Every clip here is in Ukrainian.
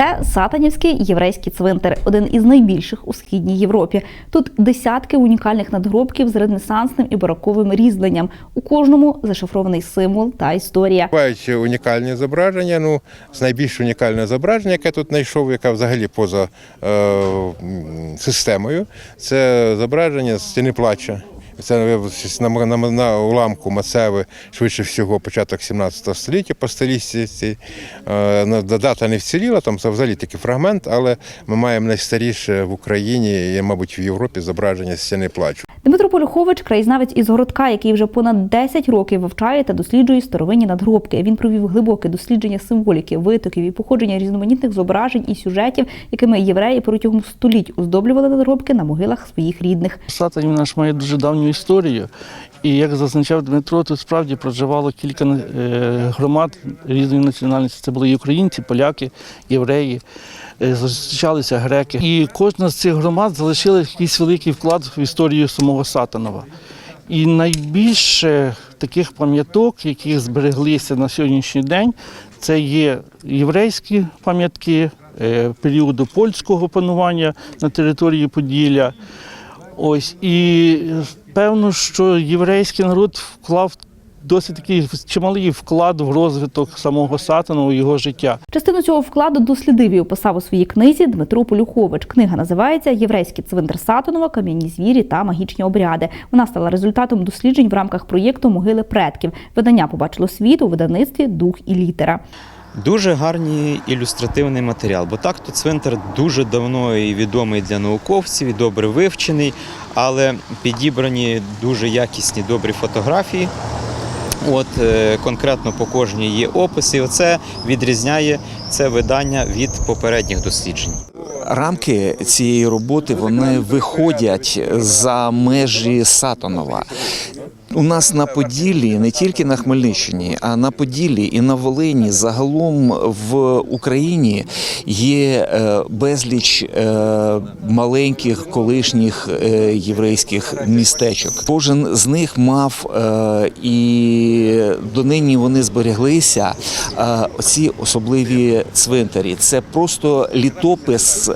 Це Сатанівський єврейський цвинтар, один із найбільших у східній Європі. Тут десятки унікальних надгробків з ренесансним і бароковим різьбленням. У кожному зашифрований символ та історія. Бувають унікальні зображення. Ну, з найбільш унікальне зображення, яке тут знайшов, яке взагалі поза е, системою, це зображення з стіни плача. Це виявилося на, на, на уламку Мацеви, швидше всього, початок 17 століття по стилістиці. Е, дата не вціліла, там це взагалі тільки фрагмент, але ми маємо найстаріше в Україні і, мабуть, в Європі зображення стіни плачу. Дмитро Полюхович, краєзнавець із городка, який вже понад 10 років вивчає та досліджує старовинні надгробки. Він провів глибоке дослідження символіки, витоків і походження різноманітних зображень і сюжетів, якими євреї протягом століть оздоблювали надгробки на могилах своїх рідних. Сатанів наш має дуже давню історію. І як зазначав Дмитро, тут справді проживало кілька е, громад різної національності. Це були і українці, поляки, євреї, е, зустрічалися греки. І кожна з цих громад залишила якийсь великий вклад в історію самого Сатанова. І найбільше таких пам'яток, які збереглися на сьогоднішній день, це є єврейські пам'ятки е, періоду польського панування на території Поділля. Ось і е, певно, що єврейський народ вклав досить такий чималий вклад в розвиток самого Сатану, його життя. Частину цього вкладу дослідив і описав у своїй книзі Дмитро Полюхович. Книга називається Єврейський цвинтар Сатанова, кам'яні звірі та магічні обряди. Вона стала результатом досліджень в рамках проєкту Могили предків. Видання побачило світ у видавництві Дух і літера. Дуже гарний ілюстративний матеріал, бо так то цвинтар дуже давно і відомий для науковців, і добре вивчений, але підібрані дуже якісні добрі фотографії. От е, конкретно по кожній є опис, і оце відрізняє це видання від попередніх досліджень. рамки цієї роботи вони виходять за межі Сатанова. У нас на Поділлі, не тільки на Хмельниччині, а на Поділлі і на Волині, загалом в Україні є е, безліч е, маленьких колишніх е, єврейських містечок. Кожен з них мав і донині вони збереглися. Ці особливі цвинтарі. Це просто літопис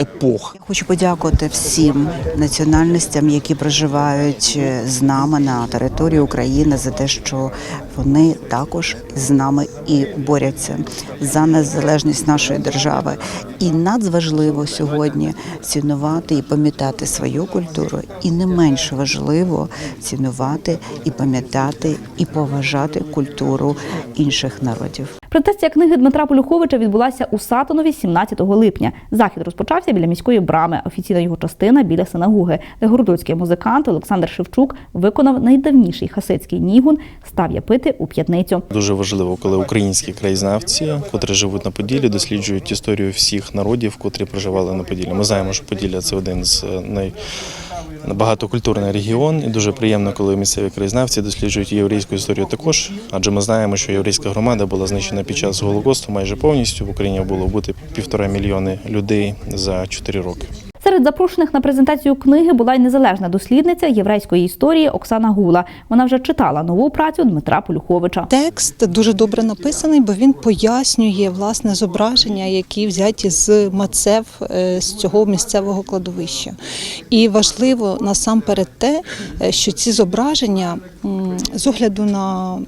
епох. Хочу подякувати всім національностям, які проживають з нами на території України, за те, що вони також з нами і борються за незалежність нашої держави. І надзважливо сьогодні цінувати і пам'ятати свою культуру, і не менш важливо цінувати і пам'ятати і поважати культуру інших народів. Презентація книги Дмитра Полюховича відбулася у Сатанові 17 липня. Захід розпочався біля міської брами. Офіційна його частина біля синагоги, де городоцький музикант Олександр Шевчук виконав найдавніший хасидський нігун став япити у п'ятницю. Дуже важливо, коли українські краєзнавці, котрі живуть на Поділлі, досліджують історію всіх народів, котрі проживали на Поділлі. Ми знаємо, що Поділля це один з най багатокультурний регіон, і дуже приємно, коли місцеві краєзнавці досліджують єврейську історію також. Адже ми знаємо, що єврейська громада була знищена під час голокосту майже повністю. В Україні було бути півтора мільйони людей за чотири роки. Серед запрошених на презентацію книги була й незалежна дослідниця єврейської історії Оксана Гула. Вона вже читала нову працю Дмитра Полюховича. Текст дуже добре написаний, бо він пояснює власне зображення, які взяті з мацев е, з цього місцевого кладовища. І важливо насамперед те, е, що ці зображення з огляду на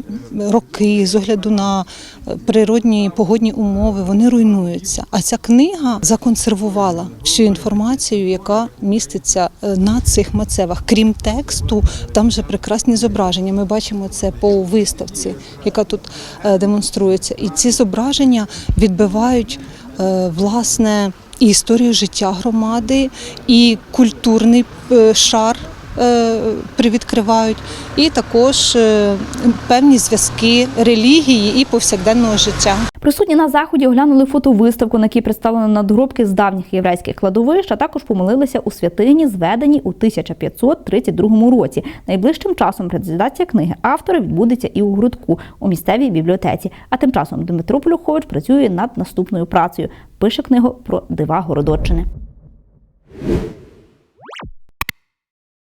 роки, з огляду на е, природні погодні умови, вони руйнуються. А ця книга законсервувала всю інформацію, яка міститься е, на цих мацевах. Крім тексту, там вже прекрасні зображення. Ми бачимо це по виставці, яка тут е, демонструється. І ці зображення відбивають е, власне історію життя громади, і культурний шар. Е, Привідкривають, і також е, певні зв'язки релігії і повсякденного життя. Присутні на заході оглянули фотовиставку, на якій представлено надгробки з давніх єврейських кладовищ, а також помолилися у святині, зведеній у 1532 році. Найближчим часом презентація книги автора відбудеться і у Грудку у місцевій бібліотеці. А тим часом Дмитро Полюхович працює над наступною працею. Пише книгу про дива Городоччини.